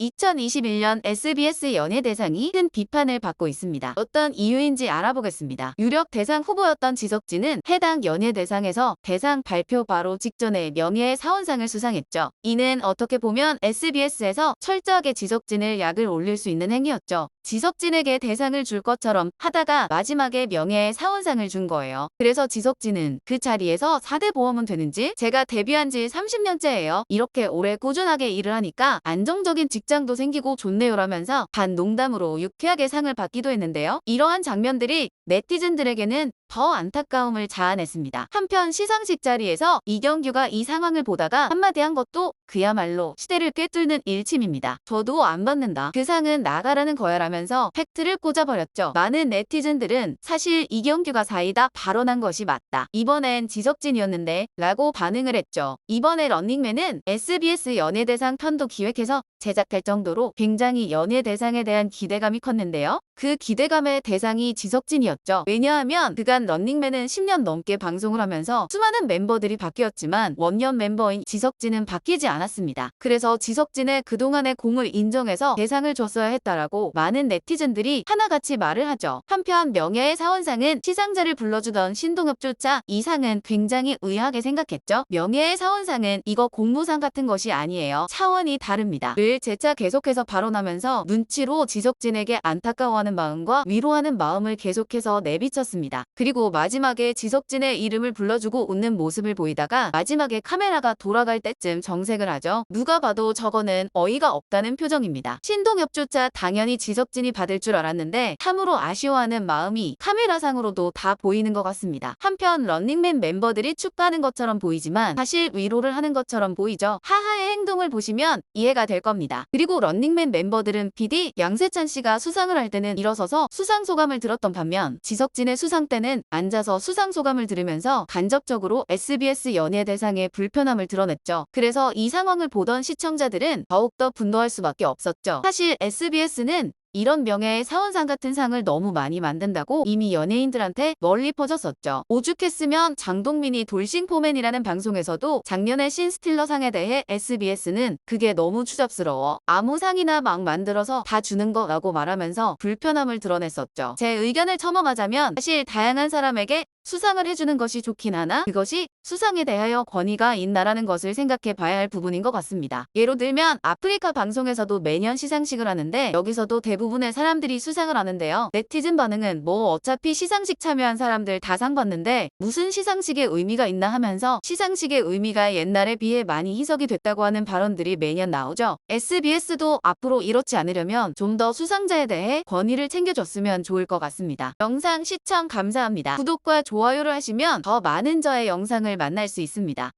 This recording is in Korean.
2021년 SBS 연예대상이 큰 비판을 받고 있습니다. 어떤 이유인지 알아보겠습니다. 유력 대상 후보였던 지석진은 해당 연예대상에서 대상 발표 바로 직전에 명예의 사원상을 수상했죠. 이는 어떻게 보면 SBS에서 철저하게 지석진을 약을 올릴 수 있는 행위였죠. 지석진에게 대상을 줄 것처럼 하다가 마지막에 명예의 사원상을 준 거예요. 그래서 지석진은 그 자리에서 4대 보험은 되는지 제가 데뷔한 지 30년째예요. 이렇게 오래 꾸준하게 일을 하니까 안정적인 직 장도 생기고 좋네요라면서 반 농담으로 유쾌하게 상을 받기도 했는데요. 이러한 장면들이 네티즌들에게는 더 안타까움을 자아냈습니다. 한편 시상식 자리에서 이경규가 이 상황을 보다가 한마디 한 것도 그야말로 시대를 꿰뚫는 일침입니다. 저도 안 받는다. 그 상은 나가라는 거야라면서 팩트를 꽂아버렸죠. 많은 네티즌들은 사실 이경규가 사이다 발언한 것이 맞다. 이번엔 지석진이었는데 라고 반응을 했죠. 이번에 런닝맨은 SBS 연예대상 편도 기획해서 제작할 정도로 굉장히 연예대상에 대한 기대감이 컸는데요. 그 기대감의 대상이 지석진이었죠. 왜냐하면 그간 런닝맨은 10년 넘게 방송을 하면서 수많은 멤버들이 바뀌었지만 원년 멤버인 지석진은 바뀌지 않았습니다. 그래서 지석진의 그동안의 공을 인정해서 대상을 줬어야 했다라고 많은 네티즌들이 하나같이 말을 하죠. 한편 명예의 사원상은 시상자를 불러주던 신동엽조차 이 상은 굉장히 의아하게 생각했죠. 명예의 사원상은 이거 공무상 같은 것이 아니에요. 차원이 다릅니다. 늘 재차 계속해서 발언하면서 눈치로 지석진에게 안타까워하는 마음과 위로하는 마음을 계속해서 내비쳤습니다. 그리고 마지막에 지석진의 이름을 불러주고 웃는 모습을 보이다가 마지막에 카메라가 돌아갈 때쯤 정색을 하죠. 누가 봐도 저거는 어이가 없다는 표정입니다. 신동엽조차 당연히 지석진이 받을 줄 알았는데 참으로 아쉬워하는 마음이 카메라상으로도 다 보이는 것 같습니다. 한편 런닝맨 멤버들이 축하하는 것처럼 보이지만 사실 위로를 하는 것처럼 보이죠. 하하의 행동을 보시면 이해가 될 겁니다. 그리고 런닝맨 멤버들은 PD 양세찬 씨가 수상을 할 때는 일어서서 수상 소감을 들었던 반면 지석진의 수상 때는 앉아서 수상 소감을 들으면서 간접적으로 SBS 연예대상의 불편함을 드러냈죠. 그래서 이 상황을 보던 시청자들은 더욱더 분노할 수밖에 없었죠. 사실 SBS는 이런 명예의 사원상 같은 상을 너무 많이 만든다고 이미 연예인들한테 널리 퍼졌었죠. 오죽했으면 장동민이 돌싱포맨이라는 방송에서도 작년의 신스틸러 상에 대해 SBS는 그게 너무 추잡스러워. 아무 상이나 막 만들어서 다 주는 거라고 말하면서 불편함을 드러냈었죠. 제 의견을 첨언하자면 사실 다양한 사람에게 수상을 해주는 것이 좋긴 하나 그것이 수상에 대하여 권위가 있나라는 것을 생각해 봐야 할 부분인 것 같습니다. 예로 들면 아프리카 방송에서도 매년 시상식을 하는데 여기서도 대부분의 사람들이 수상을 하는데요. 네티즌 반응은 뭐 어차피 시상식 참여한 사람들 다 상 받는데 무슨 시상식의 의미가 있나 하면서 시상식의 의미가 옛날에 비해 많이 희석이 됐다고 하는 발언들이 매년 나오죠. SBS도 앞으로 이렇지 않으려면 좀 더 수상자에 대해 권위를 챙겨줬으면 좋을 것 같습니다. 영상 시청 감사합니다. 구독과 좋아요를 하시면 더 많은 저의 영상을 만날 수 있습니다.